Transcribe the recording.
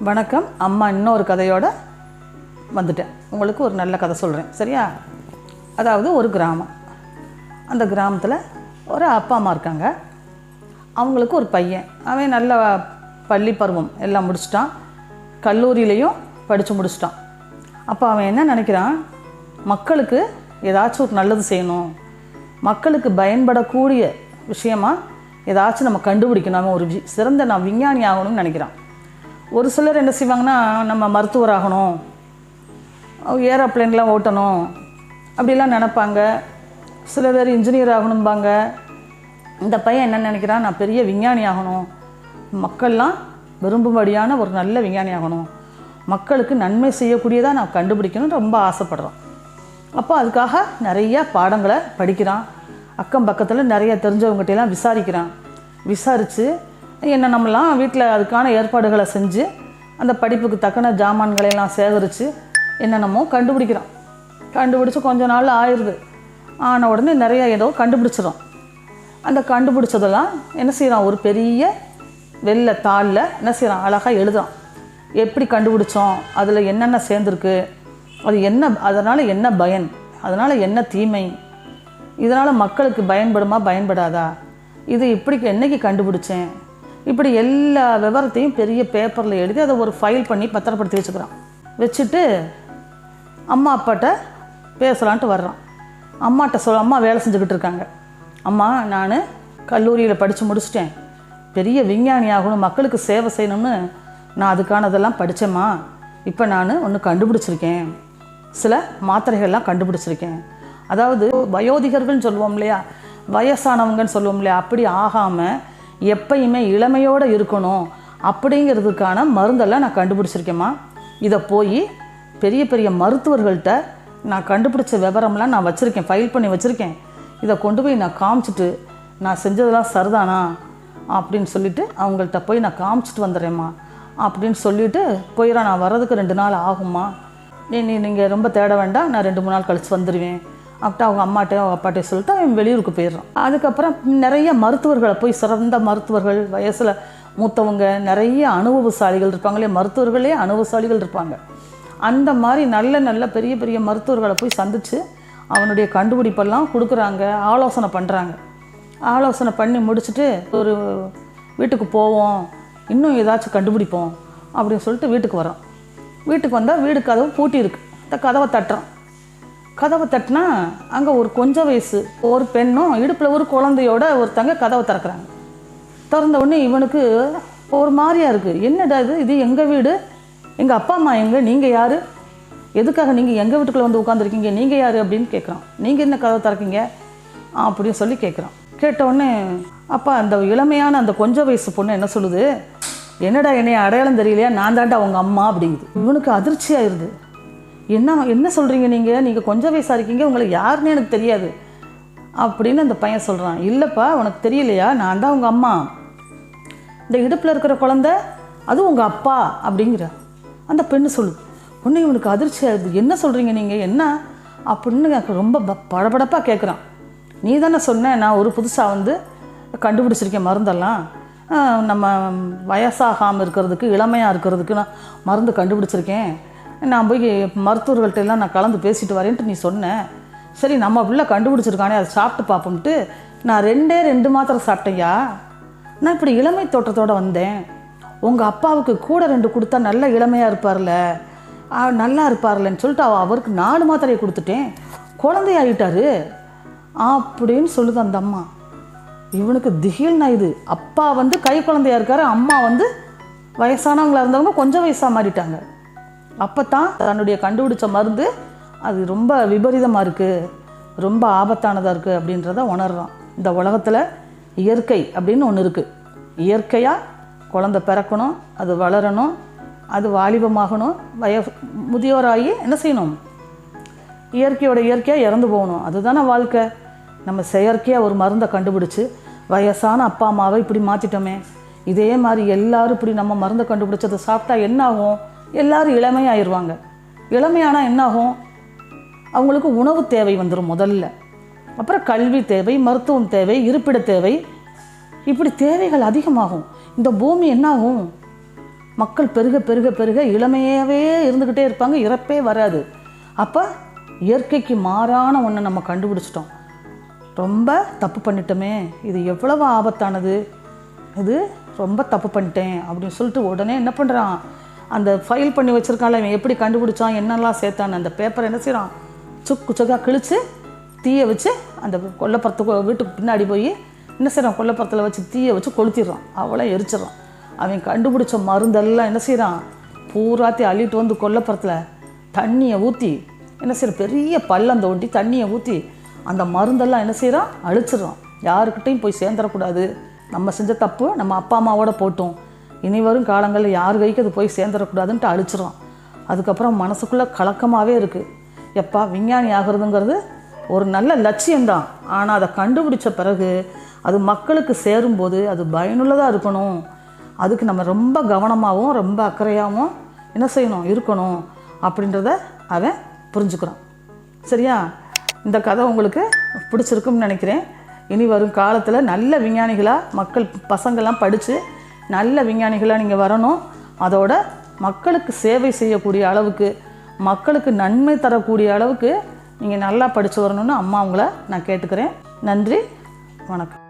வணக்கம். அம்மா இன்னொரு கதையோடு வந்துட்டேன். உங்களுக்கு ஒரு நல்ல கதை சொல்கிறேன் சரியா? அதாவது ஒரு கிராமம். அந்த கிராமத்தில் ஒரு அப்பா அம்மா இருக்காங்க. அவங்களுக்கு ஒரு பையன். அவன் நல்ல பள்ளி பருவம் எல்லாம் முடிச்சிட்டான். கல்லூரியிலையும் படித்து முடிச்சிட்டான். அப்போ அவன் என்ன நினைக்கிறான்? மக்களுக்கு ஏதாச்சும் ஒரு நல்லது செய்யணும். மக்களுக்கு பயன்படக்கூடிய விஷயமா ஏதாச்சும் நம்ம கண்டுபிடிக்கணும். அவன் ஒரு சிறந்த நான் விஞ்ஞானி ஆகணும்னு நினைக்கிறான். ஒரு சிலர் என்ன செய்வாங்கன்னா நம்ம மருத்துவர் ஆகணும் ஏரோப்ளேன்லாம் ஓட்டணும் அப்படிலாம் நினப்பாங்க. சில பேர் இன்ஜினியர் ஆகணும்பாங்க. இந்த பையன் என்ன நினைக்கிறான்? நான் பெரிய விஞ்ஞானி ஆகணும். மக்கள்லாம் விரும்பும்படியான ஒரு நல்ல விஞ்ஞானி ஆகணும். மக்களுக்கு நன்மை செய்யக்கூடியதாக நான் கண்டுபிடிக்கணும்னு ரொம்ப ஆசைப்படுறான். அப்போ அதுக்காக நிறைய பாடங்களை படிக்கிறான். அக்கம் பக்கத்தில் நிறைய தெரிஞ்சவங்ககிட்டலாம் விசாரிக்கிறான். விசாரித்து என்னென்னமெல்லாம் வீட்டில் அதுக்கான ஏற்பாடுகளை செஞ்சு அந்த படிப்புக்கு தக்கன ஜாமான்களையெல்லாம் சேகரித்து என்னென்னமோ கண்டுபிடிக்கிறான் கண்டுபிடிச்சி கொஞ்ச நாள் ஆயிடுது ஆன உடனே நிறைய ஏதோ கண்டுபிடிச்சிடும் அந்த கண்டுபிடிச்சதெல்லாம் என்ன செய்கிறான் ஒரு பெரிய வெள்ளை தாளில் என்ன செய்கிறான் அழகாக எழுதுறான். எப்படி கண்டுபிடிச்சோம்? அதில் என்னென்ன சேர்ந்துருக்கு? அது என்ன அதனால் என்ன பயன்? அதனால் என்ன தீமை? இதனால் மக்களுக்கு பயன்படுமா? பயன்படாதா? இது இப்படி என்னைக்கு கண்டுபிடிச்சேன்? இப்படி எல்லா விவரத்தையும் பெரிய பேப்பரில் எழுதி அதை ஒரு ஃபைல் பண்ணி பத்திரப்படுத்தி வச்சுக்கிறான். வச்சுட்டு அம்மா அப்பாட்ட பேசலான்ட்டு வர்றான். அம்மாட்ட சொல் அம்மா வேலை செஞ்சுக்கிட்டு இருக்காங்க. அம்மா நான் கல்லூரியில் படித்து முடிச்சிட்டேன். பெரிய விஞ்ஞானி ஆகணும் மக்களுக்கு சேவை செய்யணும்னு நான் அதுக்கானதெல்லாம் படித்தேம்மா இப்போ நான் ஒன்று கண்டுபிடிச்சிருக்கேன். சில மாத்திரைகள்லாம் கண்டுபிடிச்சிருக்கேன். அதாவது வயோதிகர்கள்னு சொல்லுவோம் இல்லையா? வயசானவங்கன்னு சொல்லுவோம் இல்லையா? அப்படி ஆகாமல் எப்பயுமே இளமையோடு இருக்கணும் அப்படிங்கிறதுக்கான மருந்தெல்லாம் நான் கண்டுபிடிச்சிருக்கேம்மா. இதை போய் பெரிய பெரிய மருத்துவர்கள்ட்ட நான் கண்டுபிடிச்ச விவரம்லாம் நான் வச்சுருக்கேன் ஃபைல் பண்ணி வச்சுருக்கேன். இதை கொண்டு போய் நான் காமிச்சிட்டு நான் செஞ்சதெல்லாம் சரிதானா? அப்படின்னு சொல்லிட்டு அவங்கள்ட்ட போய் நான் காமிச்சிட்டு வந்துடுறேம்மா. அப்படின்னு சொல்லிவிட்டு போயிடா நான் வர்றதுக்கு ரெண்டு நாள் ஆகும்மா. நீ நீ நீங்கள் ரொம்ப தேட வேண்டாம் நான் ரெண்டு மூணு நாள் கழித்து வந்துடுவேன் அப்படின்ட்டு அவங்க அம்மாட்டையும் அவங்க அப்பாட்டையும் சொல்லிட்டு அவன் வெளியூருக்கு போயிடுறான். அதுக்கப்புறம் நிறைய மருத்துவர்களை போய் சிறந்த மருத்துவர்கள் வயசில் மூத்தவங்க நிறைய அனுபவசாலிகள் இருப்பாங்களே மருத்துவர்களே அனுபவசாலிகள் இருப்பாங்க. அந்த மாதிரி நல்ல நல்ல பெரிய பெரிய மருத்துவர்களை போய் சந்தித்து அவனுடைய கண்டுபிடிப்பெல்லாம் கொடுக்குறாங்க ஆலோசனை பண்ணுறாங்க ஆலோசனை பண்ணி முடிச்சுட்டு ஒரு வீட்டுக்கு போவோம் இன்னும் ஏதாச்சும் கண்டுபிடிப்போம் அப்படின்னு சொல்லிட்டு வீட்டுக்கு வரோம் வீட்டுக்கு வந்தால் வீடு கதவு பூட்டி இருக்குது இந்த கதவை தட்டுறோம் கதவை தட்டினா அங்கே ஒரு கொஞ்ச வயசு ஒரு பெண்ணும் இடுப்பில் ஒரு குழந்தையோட ஒருத்தங்க கதவை திறக்கிறாங்க. திறந்த உடனே இவனுக்கு ஒரு மாதிரியாக இருக்குது என்னடா இது? இது எங்கள் வீடு? எங்கள் அப்பா அம்மா எங்கே? நீங்கள் யார்? எதுக்காக நீங்கள் எங்கள் வீட்டுக்குள்ளே வந்து உட்காந்துருக்கீங்க நீங்கள் யார் அப்படின்னு கேட்குறான் நீங்கள் என்ன கதவை திறக்கீங்க? அப்படின்னு சொல்லி கேட்குறான் கேட்டவுடனே அப்பா அந்த இளமையான அந்த கொஞ்ச வயசு பொண்ணு என்ன சொல்லுது? என்னடா என்னைய அடையாளம் தெரியலையா? நான் தாண்டா உங்கள் அம்மா அப்படிங்குது. இவனுக்கு அதிர்ச்சியாயிருது. என்ன என்ன சொல்கிறீங்க நீங்கள் நீங்கள் கொஞ்சம் வயசாக இருக்கீங்க உங்களுக்கு யாருன்னு எனக்கு தெரியாது. அப்படின்னு அந்த பையன் சொல்கிறான் இல்லைப்பா உனக்கு தெரியலையா? நான் தான் உங்கள் அம்மா. இந்த இடுப்பில் இருக்கிற குழந்த அது உங்கள் அப்பா அப்படிங்கிற. அந்த பெண்ணு சொல்லு பொண்ணு இவனுக்கு அதிர்ச்சி ஆகுது. என்ன சொல்கிறீங்க நீங்கள் என்ன? அப்படின்னு எனக்கு ரொம்ப ப- படபடப்பாக கேட்குறான் நீ தானே சொன்ன நான் ஒரு புதுசாக வந்து கண்டுபிடிச்சிருக்கேன் மருந்தெல்லாம். நம்ம வயசாகாமல் இருக்கிறதுக்கு இளமையாக இருக்கிறதுக்கு நான் மருந்து கண்டுபிடிச்சிருக்கேன். நான் போய் மருத்துவர்கள்ட்ட எல்லாம் நான் கலந்து பேசிட்டு வரேன்ட்டு நீ சொன்ன. சரி நம்ம பிள்ளை கண்டுபிடிச்சிருக்கானே அதை சாப்பிட்டு பார்ப்போம்ட்டு. நான் ரெண்டே ரெண்டு மாத்திரை சாப்பிட்டையா நான் இப்படி இளமை தோற்றத்தோட வந்தேன். உங்கள் அப்பாவுக்கு கூட ரெண்டு கொடுத்தா நல்ல இளமையாக இருப்பார்ல. நல்லா இருப்பார்லன்னு சொல்லிட்டு அவ அவருக்கு நாலு மாத்திரையை கொடுத்துட்டேன். குழந்தையாயிட்டாரு. அப்படின்னு சொல்லுது அந்த அம்மா. இவனுக்கு திகில்னா இது. அப்பா வந்து கை குழந்தையா இருக்காரு அம்மா வந்து வயசானவங்களாக இருந்தவங்க கொஞ்சம் வயசாக மாறிட்டாங்க. அப்போ தான் தன்னுடைய கண்டுபிடிச்ச மருந்து அது ரொம்ப விபரீதமாக இருக்குது ரொம்ப ஆபத்தானதாக இருக்குது அப்படின்றத உணர்றான். இந்த உலகத்தில் இயற்கை அப்படின்னு ஒன்று இருக்குது இயற்கையாக குழந்தை பிறக்கணும் அது வளரணும் அது வாலிபமாகணும் வய முதியோராகி என்ன செய்யணும்? இயற்கையோட இயற்கையாக இறந்து போகணும். அதுதானே வாழ்க்கை. நம்ம செயற்கையாக ஒரு மருந்தை கண்டுபிடிச்சி வயசான அப்பா அம்மாவை இப்படி மாற்றிட்டோமே இதே மாதிரி எல்லோரும் இப்படி நம்ம மருந்தை கண்டுபிடிச்சதை சாப்பிட்டா என்ன ஆகும்? எல்லாரும் இளமையாயிருவாங்க. இளமையானால் என்னாகும்? அவங்களுக்கு உணவு தேவை வந்துடும் முதல்ல. அப்புறம் கல்வி தேவை மருத்துவம் தேவை இருப்பிட தேவை. இப்படி தேவைகள் அதிகமாகும். இந்த பூமி என்னாகும்? மக்கள் பெருக பெருக பெருக இளமையாகவே இருந்துக்கிட்டே இருப்பாங்க. இறப்பே வராது. அப்போ இயற்கைக்கு மாறான ஒன்றை நம்ம கண்டுபிடிச்சிட்டோம். ரொம்ப தப்பு பண்ணிட்டோமே. இது எவ்வளவு ஆபத்தானது? இது ரொம்ப தப்பு பண்ணிட்டேன் அப்படின்னு சொல்லிட்டு உடனே என்ன பண்ணுறான் அந்த ஃபைல் பண்ணி வச்சுருக்கான்ல இவன் எப்படி கண்டுபிடிச்சான் என்னெல்லாம் சேர்த்தான் அந்த பேப்பரை என்ன செய்கிறான் சுக்கு சுக்காக கிழித்து தீயை வச்சு அந்த கொல்லப்புறத்துக்கு வீட்டுக்கு பின்னாடி போய் என்ன செய்கிறான் கொல்லப்புறத்தில் வச்சு தீயை வச்சு கொளுத்திடுறான். அவளை எரிச்சிடறான். அவன் கண்டுபிடிச்ச மருந்தெல்லாம் என்ன செய்கிறான் பூராத்தி அள்ளிட்டு வந்து கொல்லப்புறத்தில் தண்ணியை ஊற்றி என்ன செய்கிற பெரிய பள்ளம் தோண்டி தண்ணியை ஊற்றி அந்த மருந்தெல்லாம் என்ன செய்கிறான் அழிச்சிடுறான். யாருக்கிட்டையும் போய் சேர்ந்துடக்கூடாது. நம்ம செஞ்ச தப்பு நம்ம அப்பா அம்மாவோட போட்டோம். இனி வரும் காலங்களில் யார் கைக்கு அது போய் சேர்ந்துடக்கூடாதுன்ட்டு அழிச்சிடும் அதுக்கப்புறம் மனசுக்குள்ளே கலக்கமாகவே இருக்குது எப்பா விஞ்ஞானி ஆகிறதுங்கிறது ஒரு நல்ல லட்சியம்தான். ஆனால் அதை கண்டுபிடிச்ச பிறகு அது மக்களுக்கு சேரும்போது அது பயனுள்ளதாக இருக்கணும். அதுக்கு நம்ம ரொம்ப கவனமாகவும் ரொம்ப அக்கறையாகவும் என்ன செய்யணும் இருக்கணும் அப்படின்றத அவன் புரிஞ்சுக்கிறான். சரியா? இந்த கதை உங்களுக்கு பிடிச்சிருக்கும்னு நினைக்கிறேன். இனி வரும் காலத்தில் நல்ல விஞ்ஞானிகளாக மக்கள் பசங்கள்லாம் படித்து நல்ல விஞ்ஞானிகளாக நீங்கள் வரணும். அதோட மக்களுக்கு சேவை செய்யக்கூடிய அளவுக்கு மக்களுக்கு நன்மை தரக்கூடிய அளவுக்கு நீங்கள் நல்லா படித்து வரணும்னு அம்மா உங்களை நான் கேட்டுக்கிறேன். நன்றி வணக்கம்.